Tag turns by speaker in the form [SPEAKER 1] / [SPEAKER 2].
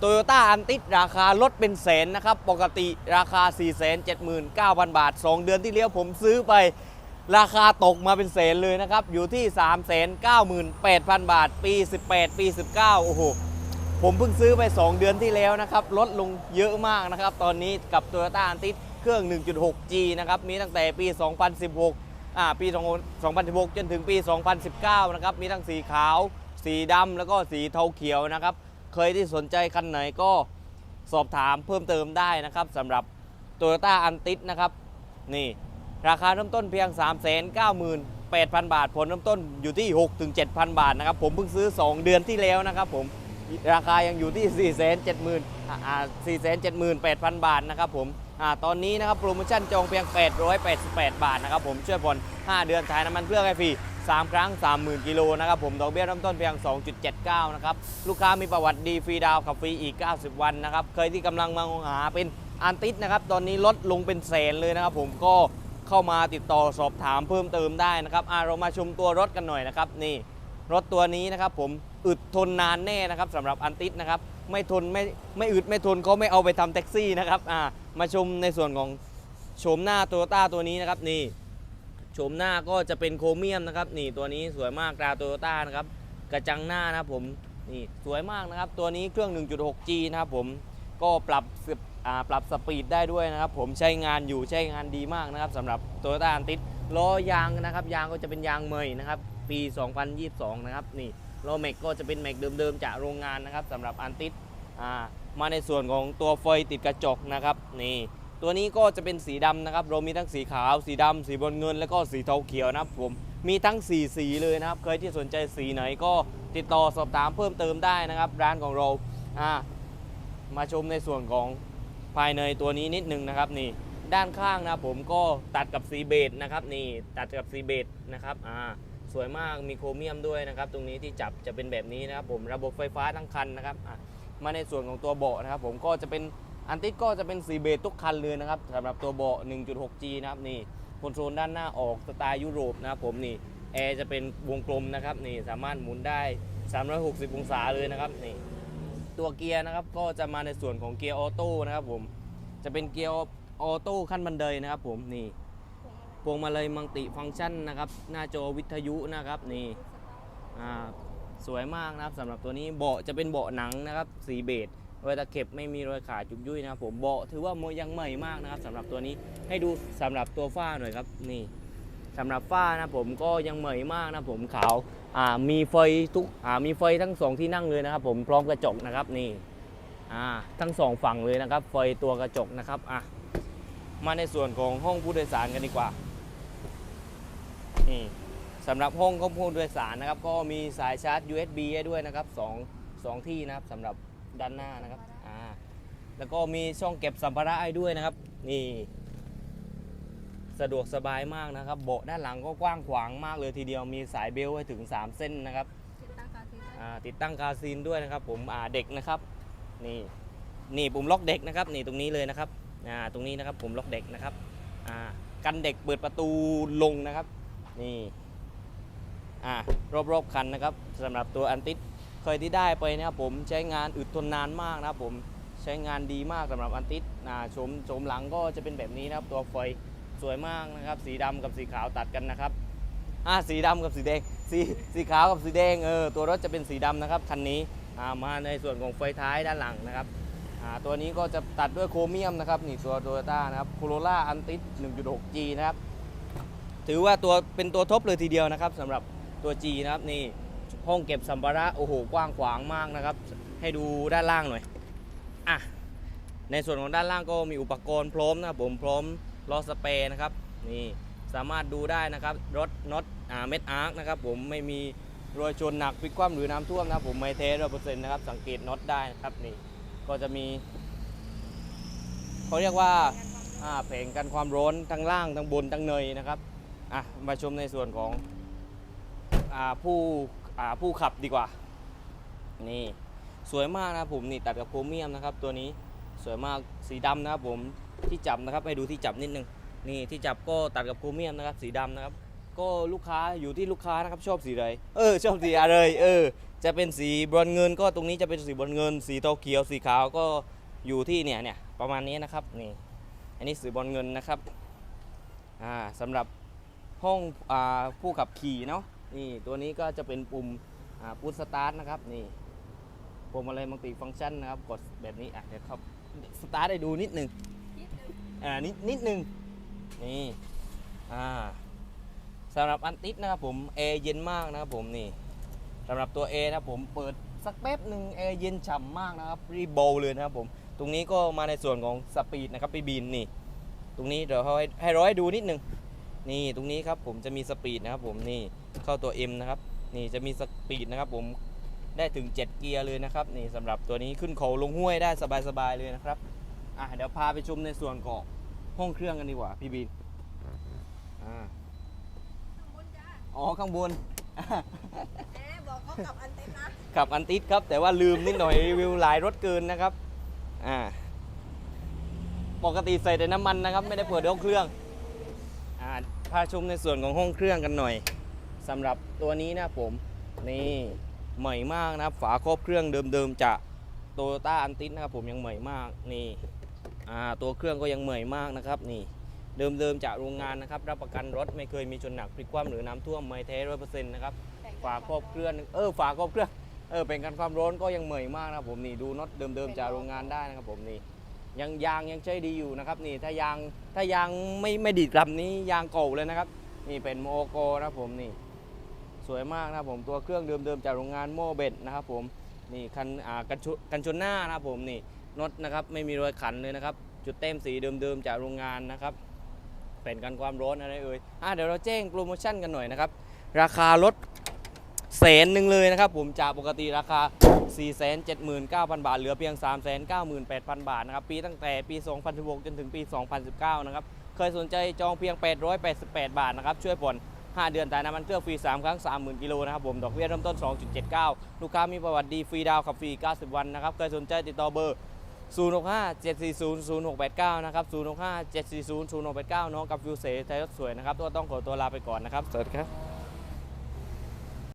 [SPEAKER 1] โตโยต้าอันติดราคาลดเป็นแสนนะครับ ปกติราคา 479,000 บาท 2 เดือนที่แล้วผมซื้อไป ราคาตกมาเป็นแสนเลยนะครับ อยู่ที่ 398,000 บาท ปี 18 ปี 19 โอ้โห ผมเพิ่งซื้อไป 2 เดือนที่แล้วนะครับ ลดลงเยอะมากนะครับ ตอนนี้กับ Toyota a n t i เครื่อง 1.6G นะครับ มีตั้งแต่ปี 2016 อ่า ปี 2016 จนถึงปี 2019 นะครับ มีทั้งสีขาว สีดำแล้วก็สีเทาเขียวนะครับ คยที่สนใจคันไหนก็สอบถามเพิ่มเติมได้นะครับสำหรับ Toyota a n t i นะครับ นี่ ราคาเริ่มต้นเพียง 398,000 บาท ผลเริ่มต้นอยู่ที่ 6-7,000 บาทนะครับ ผมเพิ่งซื้อ 2 เดือนที่แล้วนะครับผมราคายังอยู่ที่ 470,000อ่า478,000 บาทนะครับผมอ่าตอนนี้นะครับโปรโมชั่นจองเพียง 888 บาทนะครับผมช่วยผ่อน5 เดือนถ่ายน้ำมันเครื่องให้ฟรี 3 ครั้ง 30,000 กิโลนะครับผมดอกเบี้ยเริ่มต้นเพียง 2.79 นะครับ ลูกค้ามีประวัติดีฟรีดาวน์ขับฟรีอีก 90 วันนะครับ เคยที่กำลังมองหาเป็นอันติสนะครับ ตอนนี้ลดลงเป็นแสนเลยนะครับผมก็เข้ามาติดต่อสอบถามเพิ่มเติมได้นะครับอ่าเรามาชมตัวรถกันหน่อยนะครับนี่รถตัวนี้นะครับผมอึดทนนานแน่นะครับสำหรับอันติสนะครับไม่ทนไม่ไม่อึดไม่ทนก็ไม่เอาไปทำแท็กซี่นะครับอ่ามาชมในส่วนของโฉมหน้าโตโยต้าตัวนี้นะครับนี่ โฉมหน้าก็จะเป็นโครเมียมนะครับนี่ตัวนี้สวยมากตราโตโยต้านะครับกระจังหน้านะครับผมนี่สวยมากนะครับตัวนี้เครื่อง 1.6G นะครับผมก็ปรับปอ่าปรับสปีดได้ด้วยนะครับ ผมใช้งานอยู่ใช้งานดีมากนะครับสำหรับโตโยต้าอันติสล้อยางนะครับยางก็จะเป็นยางเมยนะครับปี 2022 นะครับนี่ล้อแม็กก็จะเป็นแม็กเดิมๆจากโรงงานนะครับสำหรับอันติสมาในส่วนของตัวไฟติดกระจกนะครับนี่ ตัวนี้ก็จะเป็นสีดำนะครับ เรามีทั้งสีขาว สีดำสีบนเงิน แล้วก็สีเทาเขียวนะครับผม มีทั้งสีสีเลยนะครับเคยที่สนใจสีไหนก็ติดต่อสอบถามเพิ่มเติมได้นะครับ ร้านของเราอ่ามาชมในส่วนของภายในตัวนี้นิดนึงนะครับนี่ ด้านข้างนะผมก็ตัดกับสีเบจนะครับนี่ตัดกับสีเบจนะครับอ่าสวยมากมีโครเมียมด้วยนะครับ ตรงนี้ที่จับจะเป็นแบบนี้นะครับผมระบบไฟฟ้าทั้งคันนะครับมาในส่วนของตัวเบาะนะครับ ผมก็จะเป็น อันติดก็จะเป็นสีเบจทุกคันเลยนะครับสำหรับตัวเบาะ 1.6G นะครับนี่คอนโซลด้านหน้าออกสไตล์ยุโรปนะครับผมนี่แอร์จะเป็นวงกลมนะครับนี่สามารถหมุนได้ 360 องศาเลยนะครับนี่ตัวเกียร์นะครับก็จะมาในส่วนของเกียร์ออโต้นะครับผมจะเป็นเกียร์ออโต้ขั้นบันไดนะครับผมนี่พวงมาลัยมังติฟังก์ชันนะครับหน้าจอวิทยุนะครับนี่อ่าสวยมากนะครับสำหรับตัวนี้เบาะจะเป็นเบาะหนังนะครับสีเบจ เวลาเก็บไม่มีรอยขาดจุกยุ่ยนะครับผมเบาะถือว่าโมยังใหม่มากนะครับสำหรับตัวนี้ให้ดูสำหรับตัวฝ้าหน่อยครับนี่สำหรับฝ้านะผมก็ยังใหม่มากนะผมขาวอ่ามีไฟทุกอ่ามีไฟทั้งสองที่นั่งเลยนะครับ ผมพร้อมกระจกนะครับนี่อ่าทั้งสองฝั่งเลยนะครับ ไฟตัวกระจกนะครับอะมาในส่วนของห้องผู้โดยสารกันดีกว่านี่สำหรับห้องของผู้โดยสารนะครับ ก็มีสายชาร์จ USB ให้ด้วยนะครับสองสองที่นะครับสำหรับ ด้านหน้านะครับอ่าแล้วก็มีช่องเก็บสัมภาระให้ด้วยนะครับ นี่ สะดวกสบายมากนะครับเบาะด้านหลังก็กว้างขวางมากเลยทีเดียวมีสายเบลต์ให้ถึง 3 เส้นนะครับอ่าติดตั้งคาร์ซีนด้วยนะครับ ผมอ่าเด็กนะครับ นี่นี่ปุ่มล็อกเด็กนะครับ นี่ตรงนี้เลยนะครับอ่าตรงนี้นะครับปุ่มล็อกเด็กนะครับอ่ากันเด็กเปิดประตูลงนะครับ นี่อ่ารอบๆคันนะครับสำหรับตัวอันติส เคยที่ได้ไปนะครับผมใช้งานอึดทนนานมากนะครับผมใช้งานดีมากสำหรับอันติสอ่าโฉมโฉมหลังก็จะเป็นแบบนี้นะครับ ตัวไฟสวยมากนะครับ สีดำกับสีขาวตัดกันนะครับอ่าสีดำกับสีแดงสีสีขาวกับสีแดงเออตัวรถจะเป็นสีดำนะครับคันนี้อ่ามาในส่วนของไฟท้ายด้านหลังนะครับอ่าตัวนี้ก็จะตัดด้วยโครเมียมนะครับนี่ตัวโตโยต้านะครับโคโรล่าอันติส 1.6G นะครับถือว่าตัวเป็นตัวท็อปเลยทีเดียวนะครับสำหรับตัว G นะครับนี่ ห้องเก็บสัมภาระโอ้โหกว้างขวางมากนะครับ ให้ดูด้านล่างหน่อยอะในส่วนของด้านล่างก็มีอุปกรณ์พร้อมนะผมพร้อมล้อสเปรย์นะครับนี่สามารถดูได้นะครับรถน็อตอ่าเม็ดอาร์คนะครับผมไม่มีรอยชนหนักพลิกคว่ำหรือน้ำท่วมนะผมไม่เทสร้อยเปอร์เซ็นต์นะครับสังเกตน็อตได้นะครับนี่ก็จะมีเขาเรียกว่าแผงกันความร้อนทั้งล่างทั้งบนทั้งเนยนะครับอะมาชมในส่วนของอผู้ ผู้ขับดีกว่า นี่สวยมากนะผมนี่ตัดกับโครเมียมนะครับ ตัวนี้สวยมากสีดำนะครับผมที่จับนะครับให้ดูที่จับนิดนึงนี่ที่จับก็ตัดกับโครเมียมนะครับ สีดำนะครับ ก็ลูกค้าอยู่ที่ลูกค้านะครับชอบสีอะไรเออชอบสีอะไรเออ จะเป็นสีบรอนเงิน ก็ตรงนี้จะเป็นสีบรอนเงิน สีเทาเขียวสีขาวก็อยู่ที่เนี่ยเนี่ยประมาณนี้นะครับนี่อันนี้สีบรอนเงินนะครับอ่าสำหรับห้องอ่าผู้ขับขี่เนาะ นี่ตัวนี้ก็จะเป็นปุ่มอ่าพุทสตาร์ทนะครับนี่ปุ่มอะไรมัลติฟังก์ชันนะครับกดแบบนี้อะเดี๋ยวครับสตาร์ทให้ดูนิดนึงอ่านิดนิดนึงนี่อ่าสำหรับอันติดนะครับผมแอร์เย็นมากนะครับผมนี่สำหรับตัว A นะครับผมเปิดสักแป๊บหนึ่งแอร์เย็นฉ่ำมากนะครับรีบโบว์เลยนะครับผมตรงนี้ก็มาในส่วนของสปีดนะครับพี่บีนนี่ ตรงนี้เดี๋ยวให้ให้ร้อยดูนิดนึง นี่ตรงนี้ครับผมจะมีสปีดนะครับผมนี่เข้าตัว M นะครับนี่จะมีสปีดนะครับผมได้ถึง 7 เกียร์เลยนะครับนี่สำหรับตัวนี้ขึ้นเขาลงห้วยได้สบายๆเลยนะครับอะเดี๋ยวพาไปชมในส่วนของห้องเครื่องกันดีกว่าพี่บีนอ่าอ๋อข้างบน
[SPEAKER 2] แหมบอกเขากลับอันเต็มนะ
[SPEAKER 1] ขับอันติดครับ แต่ว่าลืมนิดหน่อยรีวิวหลายรถเกินนะครับอ่าปกติใส่แต่น้ำมันนะครับ ไม่ได้เปิดห้องเครื่องอ่า พาชมในส่วนของห้องเครื่องกันหน่อยสำหรับตัวนี้นะผม นี่ใหม่มากนะครับ ฝาครอบเครื่องเดิมๆจากโตโยต้าอันติดนะครับผมยังใหม่มากนี่อ่าตัวเครื่องก็ยังใหม่มากนะครับนี่เดิมๆจากโรงงานนะครับ รับประกันรถไม่เคยมีชนหนักพลิกคว่ำหรือน้ำท่วมไม่แท้ร้อยเปอร์เซ็นต์นะครับฝาครอบเครื่องเออฝาครอบเครื่องเออเป็นกันความร้อนก็ยังเหมยมากนะครับผมนี่ดูน็อตเดิมๆจากโรงงานได้นะครับผมนี่ ยังยางยังใช้ดีอยู่นะครับนี่ถ้ายางถ้ายางไม่ไม่ดีดลำนี้ยางเก่าเลยนะครับ นี่เป็นโมโกนะผมนี่ สวยมากนะผมตัวเครื่องเดิมๆจากโรงงานโมเบดนะครับผมนี่คันอ่ากันชนกันชนหน้านะผมนี่น็อตนะครับไม่มีรอยขันเลยนะครับ จุดเต็มสีเดิมๆจากโรงงานนะครับเป็นกันความร้อนอะไรเอ่ยอะเดี๋ยวเราแจ้งโปรโมชั่นกันหน่อยนะครับ ราคารถ แสนหนึ่งเลยนะครับผมจากปกติราคา 479,000 บาท เหลือเพียง 398,000 บาทนะครับปีตั้งแต่ปี 2016 จนถึงปี 2019 นะครับเคยสนใจจองเพียง 888 บาทนะครับช่วยผ่อน5 เดือนแต่น้ำมันเครื่องฟรี 3 ครั้ง 30,000 กิโลนะครับผมดอกเบี้ยเริ่มต้น 2.79 ลูกค้ามีประวัติดีฟรีดาวน์ขับฟรี 90 วันนะครับเคยสนใจติดต่อเบอร์065 740 0689 นะครับ 065 740 0689 น้องกับฟิวเซไทยรถสวยนะครับ ตัวต้องขอตัวลาไปก่อนนะครับ สวัสดีครับ